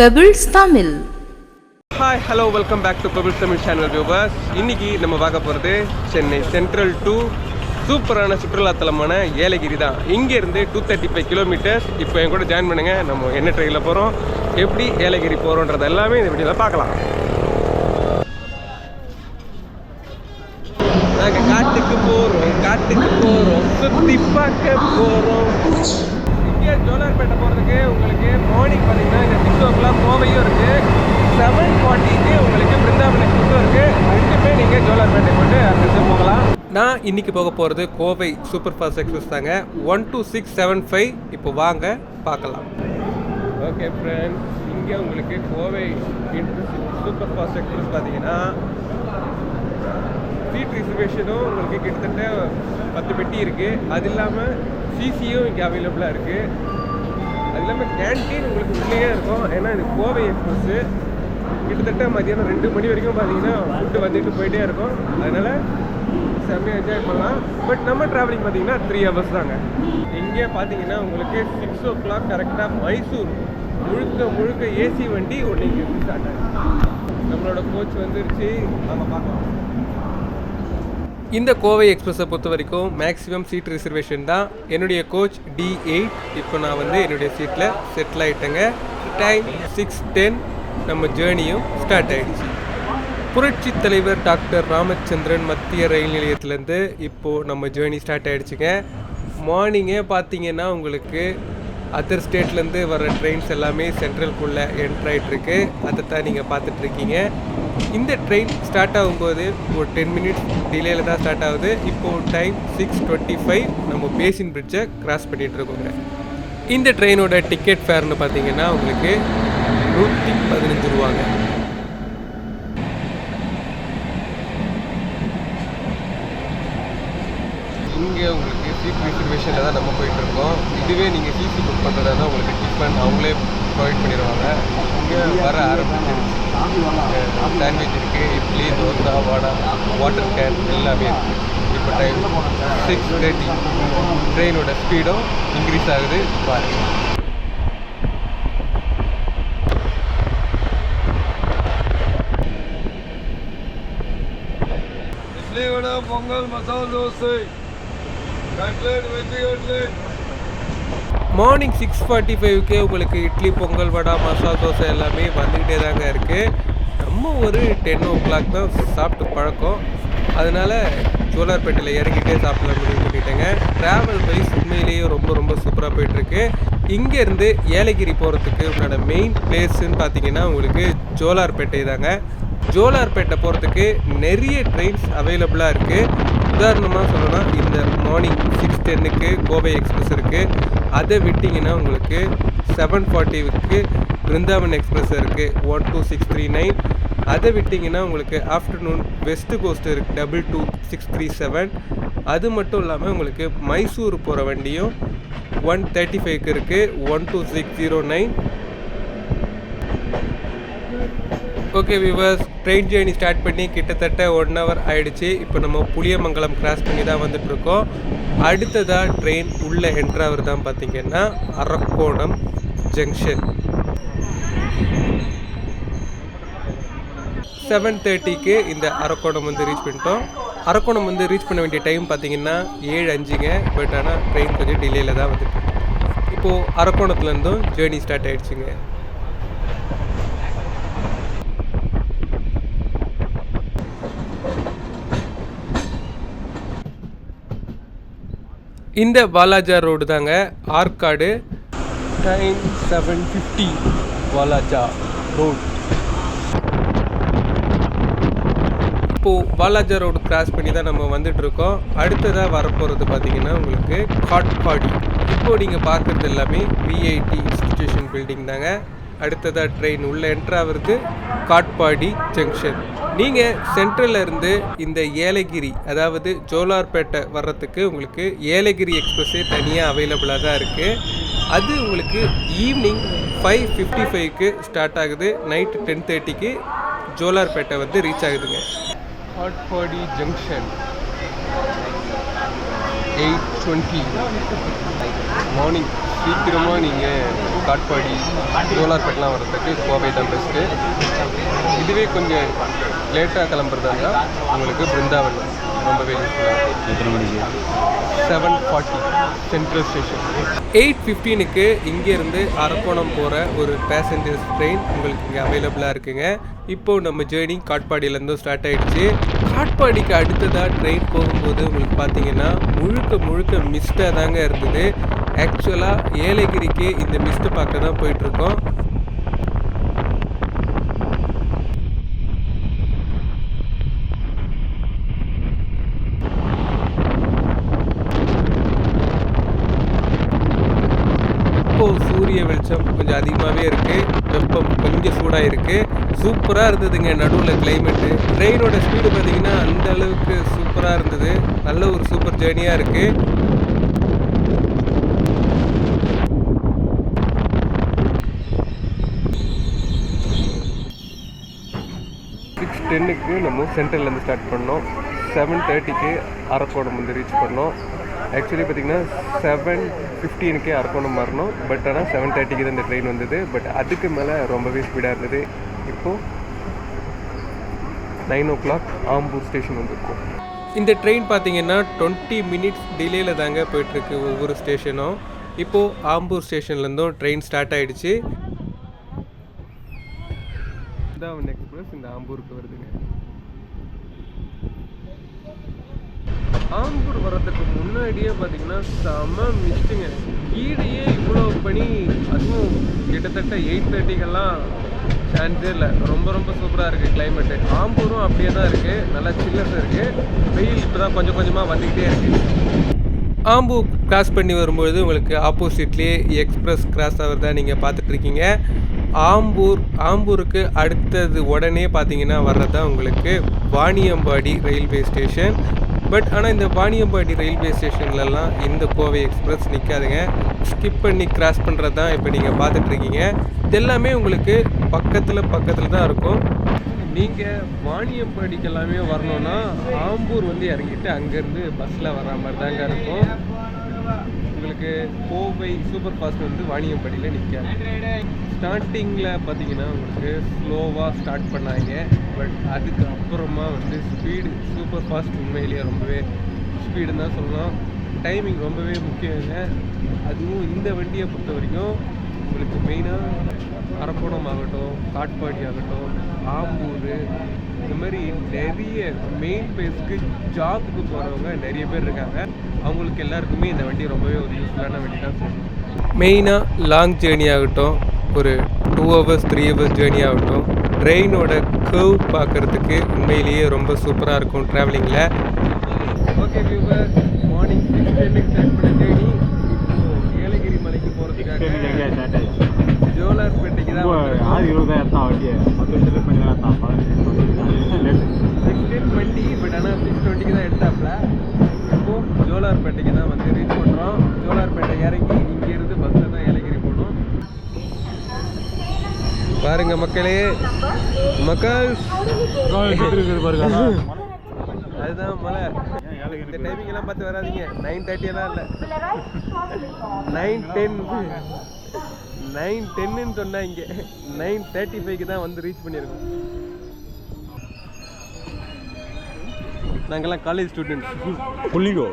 Pebbles Tamil hi hello welcome back to bubble Tamil channel viewers இன்னைக்கு நம்ம பார்க்க போகிறது சென்னை சென்ட்ரல் டு சூப்பரான சுற்றுலாத்தலமான ஏலகிரி தான். இங்கேருந்து டூ தேர்ட்டி ஃபைவ் கிலோமீட்டர்ஸ் இப்போ என் கூட ஜாயின் பண்ணுங்கள் நம்ம என்ன ட்ரெயினில் போகிறோம் எப்படி ஏலகிரி போகிறோன்றது எல்லாமே இந்த வீடியோவில் பார்க்கலாம். நாங்கள் காட்டுக்கு போகிறோம் காட்டுக்கு போகிறோம் சுற்றி பார்க்க போகிறோம் இங்கே ஜோலார்பேட்டை போகிறதுக்கு உங்களுக்கு மார்னிங் பார்த்தீங்கன்னா சிக்ஸ் ஓ கிளாக் கோவையும் இருக்குது செவன் ஃபார்ட்டிக்கு உங்களுக்கு பிருந்தாவன் எக்ஸ்பிரஸும் இருக்குது ரெண்டுமே நீங்கள் ஜோலார்பேட்டை கொண்டு அங்கே போகலாம். நான் இன்னைக்கு போக போகிறது கோவை சூப்பர் ஃபாஸ்ட் எக்ஸ்பிரஸ் தாங்க. One two six seven five இப்போ வாங்க பார்க்கலாம். ஓகே ஃப்ரெண்ட்ஸ் இங்கே உங்களுக்கு கோவை சூப்பர் ஃபாஸ்ட் எக்ஸ்பிரஸ் பார்த்தீங்கன்னா சீட் ரிசர்வேஷனும் உங்களுக்கு கிட்டத்தட்ட பத்து பெட்டி இருக்குது அது இல்லாமல் சிசியும் இங்கே அவைலபிளாக இருக்குது அது இல்லாமல் கேன்டீன் உங்களுக்கு உள்ளேயே இருக்கும். ஏன்னா இது கோவை எக்ஸ்பிரஸ்ஸு கிட்டத்தட்ட மதியானம் ரெண்டு மணி வரைக்கும் பார்த்தீங்கன்னா ஃபுட்டு வந்துட்டு போயிட்டே இருக்கும். அதனால் செம்மையாக என்ஜாய் பண்ணலாம். பட் நம்ம ட்ராவலிங் பார்த்தீங்கன்னா த்ரீ ஹவர்ஸ் தாங்க. இங்கே பார்த்தீங்கன்னா உங்களுக்கு சிக்ஸ் ஓ கிளாக் கரெக்டாக மைசூர் முழுக்க முழுக்க ஏசி வண்டி ஒன்று இங்கே ஸ்டார்ட் ஆகும் நம்மளோட கோச் வந்துருச்சு. நம்ம பார்க்கலாம். இந்த கோவை எக்ஸ்பிரஸை பொறுத்த வரைக்கும் மேக்ஸிமம் சீட் ரிசர்வேஷன் தான். என்னுடைய கோச் டி எயிட் இப்போ நான் வந்து என்னுடைய சீட்டில் செட்டில் ஆகிட்டேங்க டைம் சிக்ஸ் டென் நம்ம ஜேர்னியும் ஸ்டார்ட் ஆகிடுச்சு புரட்சி தலைவர் டாக்டர் ராமச்சந்திரன் மத்திய ரயில் நிலையத்திலேருந்து இப்போது நம்ம ஜேர்னி ஸ்டார்ட் ஆகிடுச்சுங்க மார்னிங்கே பார்த்தீங்கன்னா உங்களுக்கு அதர் ஸ்டேட்லேருந்து வர ட்ரெயின்ஸ் எல்லாமே சென்ட்ரல்குள்ளே என்ட்ராயிட்ருக்கு அதை தான் நீங்கள் பார்த்துட்ருக்கீங்க இந்த ட்ரெயின் ஸ்டார்ட் ஆகும்போது ஒரு டென் மினிட்ஸ் டிலேயில் தான் ஸ்டார்ட் ஆகுது. இப்போது டைம் சிக்ஸ் டுவெண்ட்டி ஃபைவ் நம்ம பேசின் பிரிட்ஜை கிராஸ் பண்ணிகிட்ருக்கோங்க இந்த ட்ரெயினோட டிக்கெட் ஃபேர்னு பார்த்தீங்கன்னா உங்களுக்கு நூற்றி பதினஞ்சு ரூபாங்க. இங்கே உங்களுக்கு சீட் ரிசர்வேஷனில் தான் நம்ம போயிட்டுருக்கோம். இதுவே நீங்கள் டிசி புக் பண்ணுறதா உங்களுக்கு டிஃபன் அவங்களே ப்ரொவைட் பண்ணிடுவாங்க. இங்கே வர ஆரம்பிச்சிருச்சு. சாண்ட்விச் இருக்குது இட்லி தோசை வாடா வாட்டர் கேன் எல்லாமே இருக்குது இப்போ டைம் சிக்ஸ் தேர்ட்டி ட்ரெயினோட ஸ்பீடும் இன்க்ரீஸ் ஆகுது. பாருங்க. Pongal masala dosa. Morning six forty ஃபைவ்க்கே உங்களுக்கு இட்லி பொங்கல் வடை மசாலா தோசை எல்லாமே வந்துக்கிட்டே தாங்க இருக்குது நம்ம ஒரு டென் ஓ கிளாக் தான் சாப்பிட்டு பழக்கம். அதனால் சோலார்பேட்டையில் இறங்கிட்டே சாப்பிட முடிவு பண்ணிட்டேங்க ட்ராவல் வைஸ் உண்மையிலேயே ரொம்ப ரொம்ப சூப்பராக போயிட்டுருக்கு. இங்கேருந்து ஏலகிரி போகிறதுக்கு உங்களோட மெயின் பிளேஸ்ன்னு பார்த்தீங்கன்னா உங்களுக்கு ஜோலார்பேட்டை தாங்க. ஜோலார்பேட்டை போகிறதுக்கு நிறைய ட்ரெயின்ஸ் அவைலபிளாக இருக்குது உதாரணமாக சொல்லணும்னா இந்த மார்னிங் சிக்ஸ் டென்னுக்கு கோவை எக்ஸ்பிரஸ் இருக்குது அதை விட்டிங்கன்னா உங்களுக்கு செவன் ஃபார்ட்டிக்கு பிருந்தாவன் எக்ஸ்பிரஸ் இருக்குது one two six three nine அதை விட்டிங்கன்னா உங்களுக்கு ஆஃப்டர்நூன் வெஸ்ட் கோஸ்ட் இருக்குது double two six three seven அது மட்டும் இல்லாமல் உங்களுக்கு மைசூர் போகிற வண்டியும் ஒன் தேர்ட்டி ஃபைவ்க்கு இருக்குது one two six zero nine okay viewers train journey start பண்ணி கிட்டத்தட்ட ஒன் ஹவர் ஆயிடுச்சு. இப்போ நம்ம புளியமங்கலம் கிராஸ் பண்ணி தான் வந்துட்டுருக்கோம். அடுத்ததாக ட்ரெயின் உள்ளே என்ட்ராவர் தான் பார்த்தீங்கன்னா அரக்கோணம் ஜங்ஷன் செவன் தேர்ட்டிக்கு இந்த அரக்கோணம் வந்து ரீச் பண்ணிட்டோம். அரக்கோணம் வந்து ரீச் பண்ண வேண்டிய டைம் பார்த்தீங்கன்னா ஏழு அஞ்சுங்க. பட் ஆனால் ட்ரெயின் கொஞ்சம் டிலேயில் தான் வந்துட்டு இப்போது அரக்கோணத்துலேருந்தும் ஜேர்னி ஸ்டார்ட் ஆயிடுச்சுங்க. இந்த வாலாஜா ரோடு தாங்க Arcot. Time seven fifty Walajah road இப்போது வாலாஜா ரோடு கிராஸ் பண்ணி தான் நம்ம வந்துட்டு இருக்கோம் அடுத்ததாக வரப்போகிறது பார்த்தீங்கன்னா உங்களுக்கு காட்பாடி. இப்போ நீங்கள் பார்க்குறது எல்லாமே விஐடி இன்ஸ்டிடியூஷன் பில்டிங் தாங்க. அடுத்ததாக ட்ரெயின் உள்ளே என்ட்ரு காட்பாடி ஜங்ஷன் நீங்கள் சென்ட்ரல்ல இருந்து இந்த ஏலகிரி அதாவது ஜோலார்பேட்டை வர்றதுக்கு உங்களுக்கு ஏலகிரி எக்ஸ்பிரஸே தனியாக அவைலபிளாக தான் இருக்குது அது உங்களுக்கு ஈவினிங் ஃபைவ் ஃபிஃப்டி ஃபைவ்க்கு ஸ்டார்ட் ஆகுது. நைட்டு டென் தேர்ட்டிக்கு ஜோலார்பேட்டை வந்து ரீச் ஆகுதுங்க. Katpadi junction eight twenty morning சீக்கிரமாக நீங்கள் காட்பாடி ஜோலார்பேட்லாம் வர்றதுக்கு கோவை தான் பெஸ்ட்டு இதுவே கொஞ்சம் லேட்டாக கிளம்புறதா இருந்தால் உங்களுக்கு பிருந்தாவன் ரொம்பவே எத்தனை மணிக்கு? Seven forty central station eight ஃபிஃப்டீனுக்கு இங்கேருந்து அரக்கோணம் போகிற ஒரு பேசஞ்சர்ஸ் ட்ரெயின் உங்களுக்கு இங்கே அவைலபிளாக இருக்குங்க. இப்போது நம்ம ஜேர்னி காட்பாடியிலேருந்தும் ஸ்டார்ட் ஆகிடுச்சு காட்பாடிக்கு அடுத்ததாக ட்ரெயின் போகும்போது உங்களுக்கு பார்த்தீங்கன்னா முழுக்க முழுக்க மிஸ்டாக தாங்க இருந்தது. ஆக்சுவலாக ஏலகிரிக்கு இந்த மிஸ்ட்டை பார்க்க தான் போயிட்டுருக்கோம். சூரிய வெளிச்சம் கொஞ்சம் அதிகமாகவே இருக்குது வெப்பம் கொஞ்சம் சூடாக இருக்குது சூப்பராக இருந்ததுங்க நடுவில் கிளைமேட்டு ட்ரெயினோட ஸ்பீடு பார்த்தீங்கன்னா அந்த அளவுக்கு சூப்பராக இருந்தது. நல்ல ஒரு சூப்பர் ஜேர்னியாக இருக்குது சிக்ஸ் டென்னுக்கு நம்ம சென்ட்ரல்லேருந்து ஸ்டார்ட் பண்ணோம். செவன் தேர்ட்டிக்கு அரக்கோணம் வந்து ரீச் பண்ணோம். ஆக்சுவலி பார்த்தீங்கன்னா செவன் ஃபிஃப்டீனுக்கே அரக்கோணம் வரணும் பட் ஆனால் செவன் தேர்ட்டிக்கு தான் இந்த ட்ரெயின் வந்தது. பட் அதுக்கு மேலே ரொம்பவே ஸ்பீடாக இருந்தது. இப்போது nine o'clock Ambur station வந்திருக்கும். இந்த ட்ரெயின் பார்த்தீங்கன்னா டுவெண்ட்டி மினிட்ஸ் டிலேயில் தாங்க போயிட்டுருக்கு ஒவ்வொரு ஸ்டேஷனும் இப்போது ஆம்பூர் ஸ்டேஷன்லேருந்தும் ட்ரெயின் ஸ்டார்ட் ஆகிடுச்சு பிருந்தாவன் பஸ் இந்த ஆம்பூருக்கு வருதுங்க. ஆம்பூர் வர்றதுக்கு முன்னாடியே பார்த்தீங்கன்னா செம மிஸ்ட்டுங்க கீழேயே இவ்வளோ பனி அதுவும் கிட்டத்தட்ட எயிட் தேர்ட்டிக்கெல்லாம் சான்ஸே இல்லை. ரொம்ப ரொம்ப சூப்பராக இருக்குது கிளைமேட்டு ஆம்பூரும் அப்படியே தான் இருக்குது நல்லா சில்லஸ் இருக்குது வெயில் இப்போ தான் கொஞ்சம் கொஞ்சமாக வந்துக்கிட்டே இருக்குது ஆம்பூர் கிராஸ் பண்ணி வரும்பொழுது உங்களுக்கு ஆப்போசிட்லேயே எக்ஸ்பிரஸ் கிராஸ் ஆகிறதா நீங்கள் பார்த்துட்ருக்கீங்க. ஆம்பூர் ஆம்பூருக்கு அடுத்தது உடனே பார்த்தீங்கன்னா வர்றது தான் உங்களுக்கு வாணியம்பாடி ரயில்வே ஸ்டேஷன் பட் ஆனால் இந்த வாணியம்பாடி ரயில்வே ஸ்டேஷன்லலாம் இந்த கோவை எக்ஸ்பிரஸ் நிற்காதுங்க ஸ்கிப் பண்ணி கிராஸ் பண்ணுறது தான் இப்போ நீங்கள் பார்த்துட்ருக்கீங்க. இதெல்லாமே உங்களுக்கு பக்கத்தில் பக்கத்தில் தான் இருக்கும். நீங்கள் வாணியம்பாடிக்கு எல்லாமே வரணும்னா ஆம்பூர் வந்து இறங்கிட்டு அங்கேருந்து பஸ்ஸில் வர்ற மாதிரி தாங்க இருக்கும். உங்களுக்கு கோவை சூப்பர் ஃபாஸ்ட் வந்து வாணியம்படியில் நிற்காது ஸ்டார்டிங்கில் பார்த்தீங்கன்னா உங்களுக்கு ஸ்லோவாக ஸ்டார்ட் பண்ணாங்க. பட் அதுக்கு அப்புறமா வந்து ஸ்பீடு சூப்பர் ஃபாஸ்ட் உண்மையிலேயே ரொம்பவே ஸ்பீடுன்னு தான் சொல்லலாம். டைமிங் ரொம்பவே முக்கியங்க அதுவும் இந்த வண்டியை பொறுத்த வரைக்கும் உங்களுக்கு மெயினாக அரக்கோணம் ஆகட்டும் காட்பாடி ஆகட்டும் ஆம்பூர் இந்த மாதிரி நிறைய மெயின் பேஸ்க்கு ஜாப்புக்கு போகிறவங்க நிறைய பேர் இருக்காங்க. அவங்களுக்கு எல்லாருக்குமே இந்த வண்டி ரொம்பவே ஒரு யூஸ்ஃபுல்லான வண்டி தான் சொல்லணும் மெயினாக லாங் ஜேர்னி ஆகட்டும் ஒரு two hours three hours journey ஆகட்டும் ட்ரெயினோட கர்வ் பார்க்குறதுக்கு உண்மையிலேயே ரொம்ப சூப்பராக இருக்கும் ட்ராவலிங்கில் ஓகே வியூவர் மார்னிங் சிக்ஸ் டென்னுக்கு ஸ்டார்ட் பண்ண ஜேர்னி இப்போ ஏலகிரி மலைக்கு போகிறதுக்காக ஜோலார்பேட்டைக்கு தான் ஆறு இருபது தான் வண்டியை பத்து நிமிஷத்துல பண்ணி தான் தான் பதினஞ்சு சிக்ஸ் டென் டுவெண்ட்டி பட் ஆனால் சிக்ஸ் டுவெண்ட்டிக்கு தான் எடுத்தாப்புல இப்போ ஜோலார்பேட்டைக்கு தான் வந்து ரீச் பண்ணுறோம் ஜோலார்பேட்டை இறங்கி இங்கேருந்து பஸ்ஸில் தான் ஏலகிரி போகணும் பாருங்க மக்களே மக்கள். அதுதான் மலை இந்த டைமிங் எல்லாம் பார்த்து வராதீங்க. நைன் தேர்ட்டி எல்லாம் இல்லை. நைன் டென் நைன் டென்னு சொன்னா இங்கே. நைன் தேர்ட்டி ஃபைவ்க்கு தான் வந்து ரீச் பண்ணியிருக்கோம் நாங்கெல்லாம் காலேஜ் ஸ்டூடெண்ட்ஸ் புள்ளிங்கோ?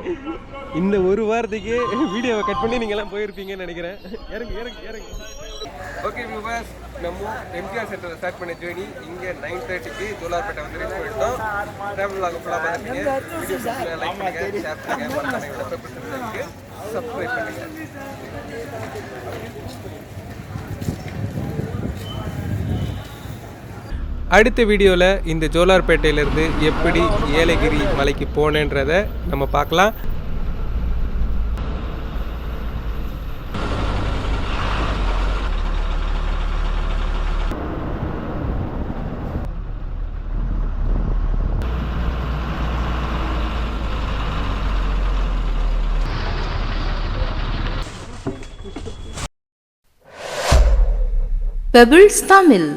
இந்த ஒரு வாரத்துக்கு வீடியோவை கட் பண்ணி நீங்கள்லாம் போயிருப்பீங்கன்னு நினைக்கிறேன். இறங்கு இறங்கு இறங்கு. ஓகே வியூவர்ஸ் நம்ம எம்ஜிஆர் சென்டரில் ஸ்டார்ட் பண்ண ஜேர்னி இங்கே நைன் தேர்ட்டிக்கு ஜோலார்பேட்டை வந்து ரீச் பண்ணிட்டோம் ட்ராவல் லாக ஃபுல்லாக பார்த்துப்பீங்க வீடியோ லைக் பண்ணுங்கள் ஷேர் பண்ணுங்கள் சப்ஸ்கிரைப் பண்ணுங்கள் அடுத்த வீடியோவில் இந்த ஜோலார்பேட்டையிலேருந்து எப்படி ஏலகிரி மலைக்கு போனேன்றதை நம்ம பார்க்கலாம். பெபிள்ஸ் தமிழ்